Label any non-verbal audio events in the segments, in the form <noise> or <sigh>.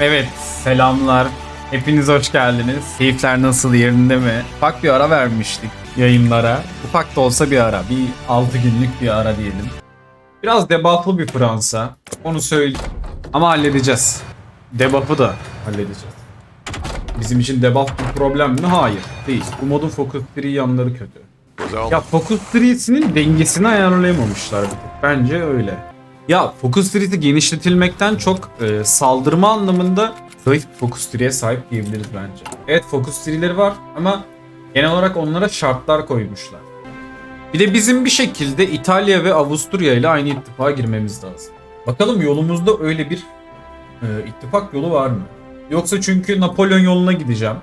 Evet, selamlar. Hepiniz hoş geldiniz. Keyifler nasıl yerinde mi? Ufak bir ara vermiştik yayınlara. Ufak da olsa bir ara. Bir 6 günlük bir ara diyelim. Biraz debufflı bir Fransa. Onu söyle. Ama halledeceğiz. Debuff'ı da halledeceğiz. Bizim için debuff bir problem mi? Hayır. Değil. Bu modun focus tree yanları kötü. Ya Focus Tree'sinin dengesini ayarlayamamışlar. Bence öyle. Ya Focus Tree'si genişletilmekten çok e, saldırma anlamında zayıf Focus Tree'ye sahip diyebiliriz bence. Evet Focus Tree'leri var ama genel olarak onlara şartlar koymuşlar. Bir de bizim bir şekilde İtalya ve Avusturya ile aynı ittifaka girmemiz lazım. Bakalım yolumuzda öyle bir e, ittifak yolu var mı? Yoksa çünkü Napolyon yoluna gideceğim.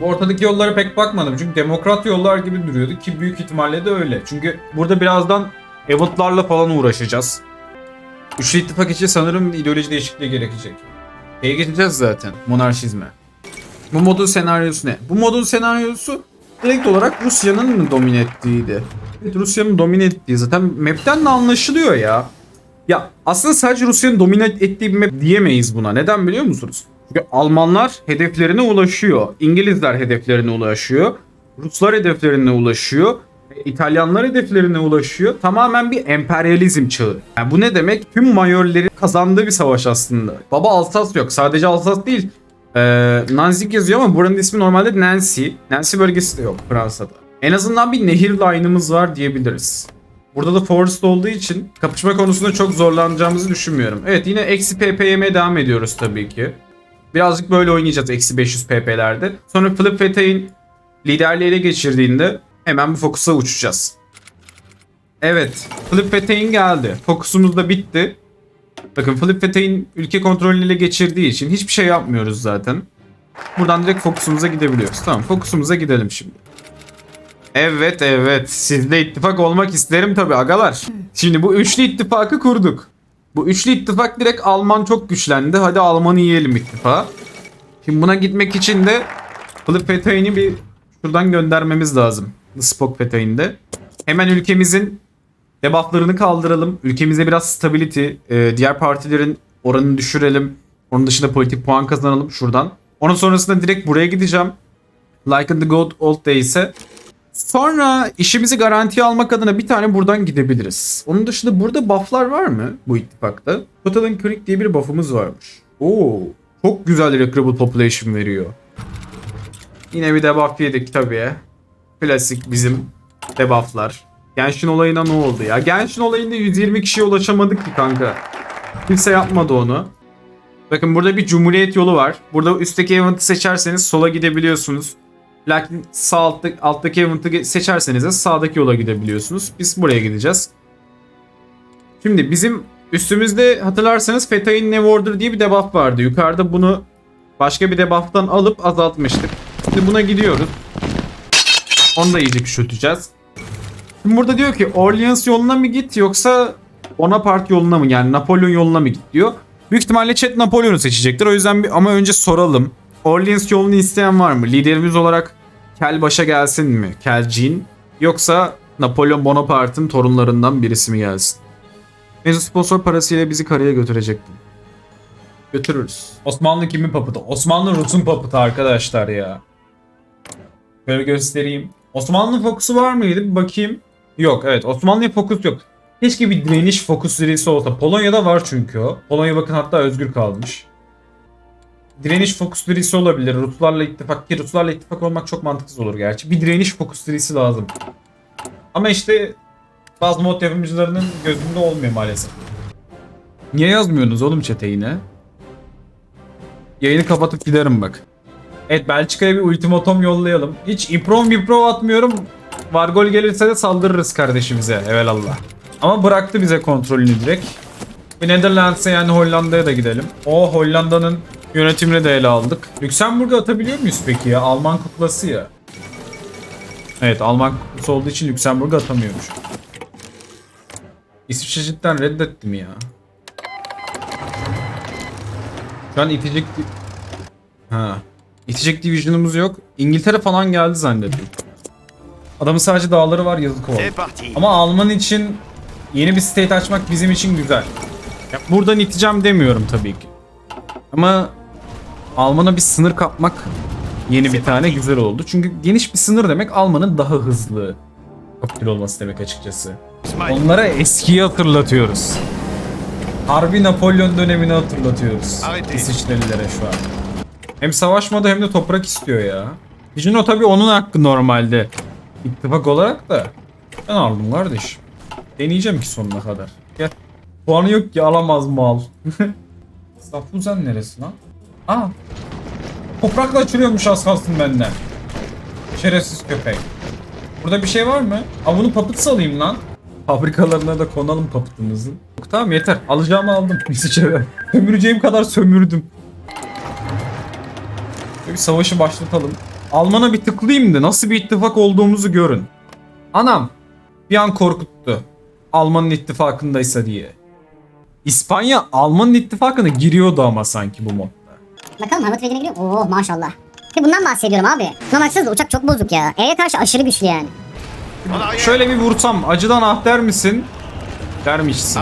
Bu ortadaki yollara pek bakmadım çünkü demokrat yollar gibi duruyordu ki büyük ihtimalle de öyle. Çünkü burada birazdan eventlarla falan uğraşacağız. Üçlü ittifak için sanırım ideoloji değişikliği gerekecek. Şeye geçeceğiz zaten monarşizme. Bu modun senaryosu ne? Bu modun senaryosu direkt olarak Rusya'nın mı domine ettiğiydi? Evet Rusya'nın domine ettiği zaten map'ten de anlaşılıyor ya. Ya aslında sadece Rusya'nın domine ettiği bir map diyemeyiz buna. Neden biliyor musunuz? Çünkü Almanlar hedeflerine ulaşıyor. İngilizler hedeflerine ulaşıyor. Ruslar hedeflerine ulaşıyor. İtalyanlar hedeflerine ulaşıyor. Tamamen bir emperyalizm çağı. Yani bu ne demek? Tüm mayorlerin kazandığı bir savaş aslında. Baba Alsas yok. Sadece Alsas değil. Ee, Nanzig yazıyor ama buranın ismi normalde Nancy. Nancy bölgesi de yok Fransa'da. En azından bir nehir line'ımız var diyebiliriz. Burada da Forest olduğu için kapışma konusunda çok zorlanacağımızı düşünmüyorum. Evet yine eksi PP'ye devam ediyoruz tabii ki. Birazcık böyle oynayacağız eksi 500 pp'lerde. Sonra Flip Fetay'in liderliği geçirdiğinde hemen bu fokusa uçacağız. Evet Flip Fetay'in geldi. Fokusumuz da bitti. Bakın Flip Fetay'in ülke kontrolünü ele geçirdiği için hiçbir şey yapmıyoruz zaten. Buradan direkt fokusumuza gidebiliyoruz. Tamam fokusumuza gidelim şimdi. Evet evet sizle ittifak olmak isterim tabi agalar. Şimdi bu üçlü ittifakı kurduk. Bu üçlü ittifak direkt Alman çok güçlendi. Hadi Alman'ı yiyelim ittifaka. Şimdi buna gitmek için de Flip Fetay'ini bir şuradan göndermemiz lazım. Spock Fetay'inde. Hemen ülkemizin debufflarını kaldıralım. Ülkemize biraz stability, e, diğer partilerin oranını düşürelim. Onun dışında politik puan kazanalım şuradan. Onun sonrasında direkt buraya gideceğim. Like in the good old days'e. Sonra işimizi garantiye almak adına bir tane buradan gidebiliriz. Onun dışında burada bufflar var mı bu ittifakta? Total and Chronic diye bir buff'ımız varmış. Oo, çok güzel recruitable population veriyor. Yine bir debuff yedik tabii. Klasik bizim debufflar. Genshin olayına ne oldu ya? Genshin olayında 120 kişiye ulaşamadık ki kanka. Kimse yapmadı onu. Bakın burada bir cumhuriyet yolu var. Burada üstteki event'ı seçerseniz sola gidebiliyorsunuz. Lakin sağ altta, alttaki event'ı seçerseniz de sağdaki yola gidebiliyorsunuz. Biz buraya gideceğiz. Şimdi bizim üstümüzde hatırlarsanız Fetay'in New Order diye bir debuff vardı. Yukarıda bunu başka bir debuff'tan alıp azaltmıştık. Şimdi buna gidiyoruz. Onu da iyice küçülteceğiz. Şimdi burada diyor ki Orleans yoluna mı git yoksa Bonaparte yoluna mı yani Napolyon yoluna mı git diyor. Büyük ihtimalle chat Napolyon'u seçecektir. O yüzden bir, ama önce soralım. Orleans yolunu isteyen var mı? Liderimiz olarak Kel başa gelsin mi? Kel Jean yoksa Napolyon Bonaparte'ın torunlarından birisi mi gelsin? Mevzu sponsor parasıyla bizi karaya götürecektim. Götürürüz. Osmanlı kimin paputu? Osmanlı Rus'un paputu arkadaşlar ya. Böyle göstereyim. Osmanlı fokusu var mıydı? Bir bakayım. Yok evet Osmanlı'ya fokus yok. Keşke bir direniş fokus serisi olsa. Polonya'da var çünkü o. Polonya bakın hatta özgür kalmış. Direniş fokus serisi olabilir. Ruslarla ittifak ki Ruslarla ittifak olmak çok mantıksız olur gerçi. Bir direniş fokus serisi lazım. Ama işte bazı mod yapımcılarının gözünde olmuyor maalesef. Niye yazmıyorsunuz oğlum chat'e yine? Yayını kapatıp giderim bak. Evet Belçika'ya bir ultimatom yollayalım. Hiç iprov miprov atmıyorum. Vargol gelirse de saldırırız kardeşimize evelallah. Ama bıraktı bize kontrolünü direkt. Bir Netherlands'e yani Hollanda'ya da gidelim. O Hollanda'nın yönetimini de ele aldık. Lüksemburg'a atabiliyor muyuz peki ya? Alman kuklası ya. Evet Alman kuklası olduğu için Lüksemburg'a atamıyormuş. İsviçre cidden reddetti ya? Şu an itecek... Ha. İtecek division'ımız yok. İngiltere falan geldi zannettim. Adamın sadece dağları var yazık oldu. Ama Alman için yeni bir state açmak bizim için güzel. Ya buradan iteceğim demiyorum tabii ki. Ama Alman'a bir sınır kapmak yeni bir tane güzel oldu. Çünkü geniş bir sınır demek Alman'ın daha hızlı kapitül olması demek açıkçası. Onlara eskiyi hatırlatıyoruz. Harbi Napolyon dönemini hatırlatıyoruz. İsviçrelilere şu an. Hem savaşmadı hem de toprak istiyor ya. Dijino tabii onun hakkı normalde. İttifak olarak da. Ben aldım kardeşim. Deneyeceğim ki sonuna kadar. Gel. Puanı yok ki alamaz mal. <laughs> Safuzan neresi lan? Aa. Toprakla açılıyormuş az kalsın benden. Şerefsiz köpek. Burada bir şey var mı? Aa bunu papıt salayım lan. Fabrikalarına da konalım papıtımızı. Tamam yeter. Alacağımı aldım. <laughs> İsviçre'den. Sömüreceğim kadar sömürdüm. Bir savaşı başlatalım. Alman'a bir tıklayayım da nasıl bir ittifak olduğumuzu görün. Anam bir an korkuttu. Alman'ın ittifakındaysa diye. İspanya Alman'ın ittifakına giriyordu ama sanki bu modda. Bakalım Harvard Regen'e giriyor. Oo maşallah. İşte bundan bahsediyorum abi. Buna baksanıza uçak çok bozuk ya. E'ye karşı aşırı güçlü yani. Şöyle bir vursam acıdan ah der misin? Dermişsin.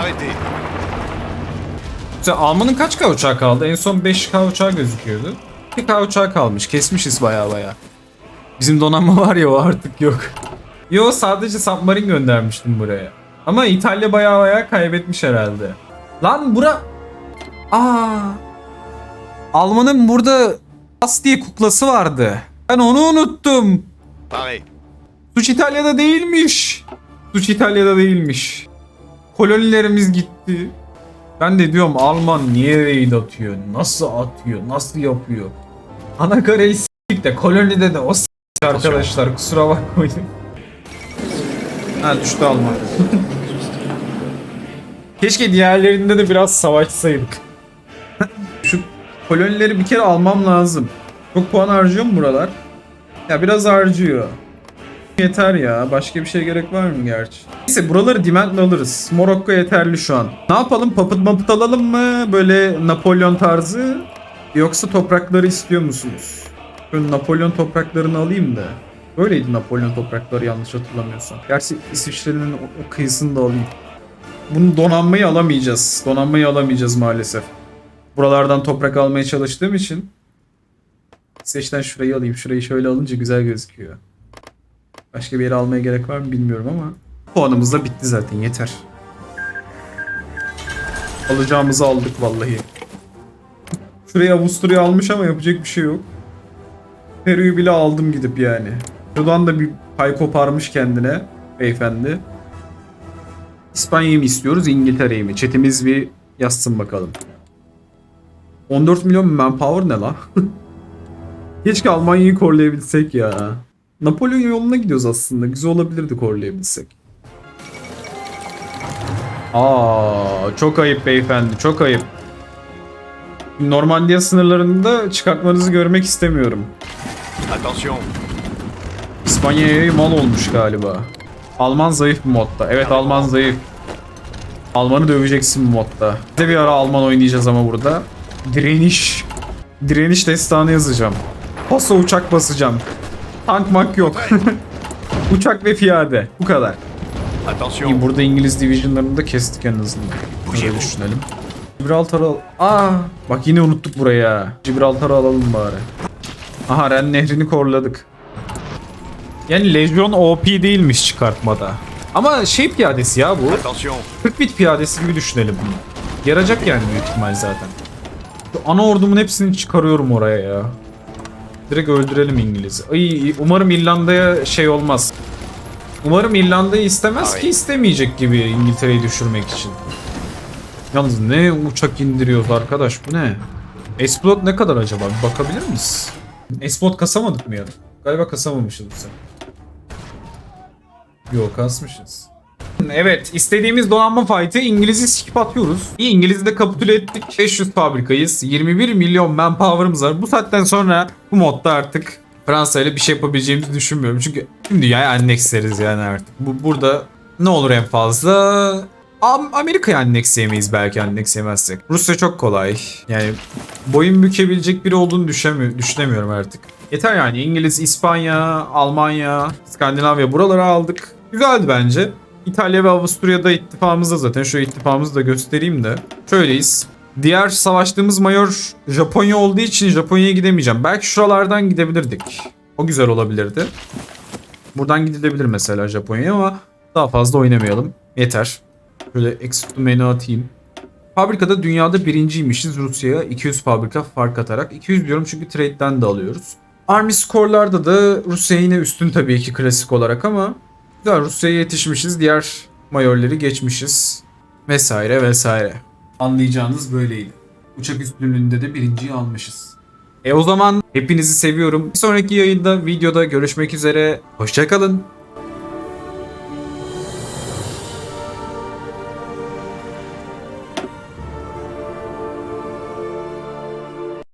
Alman'ın kaç K uçağı kaldı? En son 5K uçağı gözüküyordu. 2K uçağı kalmış. Kesmişiz baya baya. Bizim donanma <laughs> var ya o artık yok. Yo sadece submarine göndermiştim buraya. Ama İtalya baya baya kaybetmiş herhalde. Lan bura... Aa. Alman'ın burada As diye kuklası vardı. Ben onu unuttum. Pareil. Suç İtalya'da değilmiş. Suç İtalya'da değilmiş. Kolonilerimiz gitti. Ben de diyorum Alman niye raid atıyor? Nasıl atıyor? Nasıl yapıyor? Ana kareyi s**tik de kolonide de o s**k arkadaşlar kusura bakmayın. Ha düştü Alman. <laughs> Keşke diğerlerinde de biraz savaşsaydık. <laughs> Şu kolonileri bir kere almam lazım. Çok puan harcıyor mu buralar? Ya biraz harcıyor. Yeter ya. Başka bir şey gerek var mı gerçi? Neyse buraları dimendle alırız. Morokko yeterli şu an. Ne yapalım? Papıt mapıt alalım mı? Böyle Napolyon tarzı. Yoksa toprakları istiyor musunuz? Şöyle Napolyon topraklarını alayım da. Böyleydi Napolyon toprakları yanlış hatırlamıyorsam. Gerçi İsviçre'nin o, o kıyısını da alayım. Bunu donanmayı alamayacağız. Donanmayı alamayacağız maalesef. Buralardan toprak almaya çalıştığım için. İsveç'ten şurayı alayım. Şurayı şöyle alınca güzel gözüküyor. Başka bir yere almaya gerek var mı bilmiyorum ama. Puanımız da bitti zaten yeter. Alacağımızı aldık vallahi. Şuraya Avusturya almış ama yapacak bir şey yok. Peru'yu bile aldım gidip yani. Şuradan da bir pay koparmış kendine beyefendi. İspanya'yı mı istiyoruz İngiltere'yi mi? Çetimiz bir yazsın bakalım. 14 milyon manpower ne la? <laughs> Keşke Almanya'yı korlayabilsek ya. Napolyon yoluna gidiyoruz aslında. Güzel olabilirdi korlayabilsek. Aa, çok ayıp beyefendi, çok ayıp. Normandiya sınırlarında çıkartmanızı görmek istemiyorum. Attention. İspanya'ya mal olmuş galiba. Alman zayıf bu modda. Evet Alman zayıf. Alman'ı döveceksin bu modda. Bir de bir ara Alman oynayacağız ama burada. Direniş. Direniş destanı yazacağım. Paso uçak basacağım. Tank mank yok. <laughs> uçak ve piyade. Bu kadar. İyi, burada İngiliz divisionlarını da kestik en azından. Öyle düşünelim. Gibraltar'ı al... Aa, bak yine unuttuk buraya. Gibraltar'ı alalım bari. Aha Ren nehrini korladık. Yani Legion OP değilmiş çıkartmada. Ama şey piyadesi ya bu. Attention. 40 bit piyadesi gibi düşünelim bunu. Yarayacak yani büyük ihtimal zaten. Şu ana ordumun hepsini çıkarıyorum oraya ya. Direkt öldürelim İngiliz'i. Ay umarım İrlanda'ya şey olmaz. Umarım İrlanda'yı istemez ki istemeyecek gibi İngiltere'yi düşürmek için. Yalnız ne uçak indiriyoruz arkadaş bu ne? Explode ne kadar acaba? Bir bakabilir miyiz? Explode kasamadık mı ya? Galiba kasamamışız bu sefer. Yok kasmışız. Evet istediğimiz donanma fight'ı İngiliz'i sikip atıyoruz. İngiliz'i de kapitüle ettik. 500 fabrikayız. 21 milyon manpower'ımız var. Bu saatten sonra bu modda artık Fransa ile bir şey yapabileceğimizi düşünmüyorum. Çünkü tüm dünyayı annexleriz yani artık. Bu burada ne olur en fazla Am- Amerika'yı anneksleyemeyiz belki annekslemezsek. Rusya çok kolay. Yani boyun bükebilecek biri olduğunu düşünemiyorum, artık. Yeter yani İngiliz, İspanya, Almanya, Skandinavya buraları aldık. Güzeldi bence. İtalya ve Avusturya'da ittifakımızda zaten. Şu ittifakımızı da göstereyim de. Şöyleyiz. Diğer savaştığımız mayor Japonya olduğu için Japonya'ya gidemeyeceğim. Belki şuralardan gidebilirdik. O güzel olabilirdi. Buradan gidilebilir mesela Japonya'ya ama daha fazla oynamayalım. Yeter. Şöyle exit menü atayım. Fabrikada dünyada birinciymişiz. Rusya'ya 200 fabrika fark atarak. 200 diyorum çünkü trade'den de alıyoruz. Army score'larda da Rusya yine üstün tabii ki klasik olarak ama güzel Rusya'ya yetişmişiz. Diğer mayorları geçmişiz. Vesaire vesaire. Anlayacağınız böyleydi. Uçak üstünlüğünde de birinciyi almışız. E o zaman hepinizi seviyorum. Bir sonraki yayında videoda görüşmek üzere. Hoşçakalın.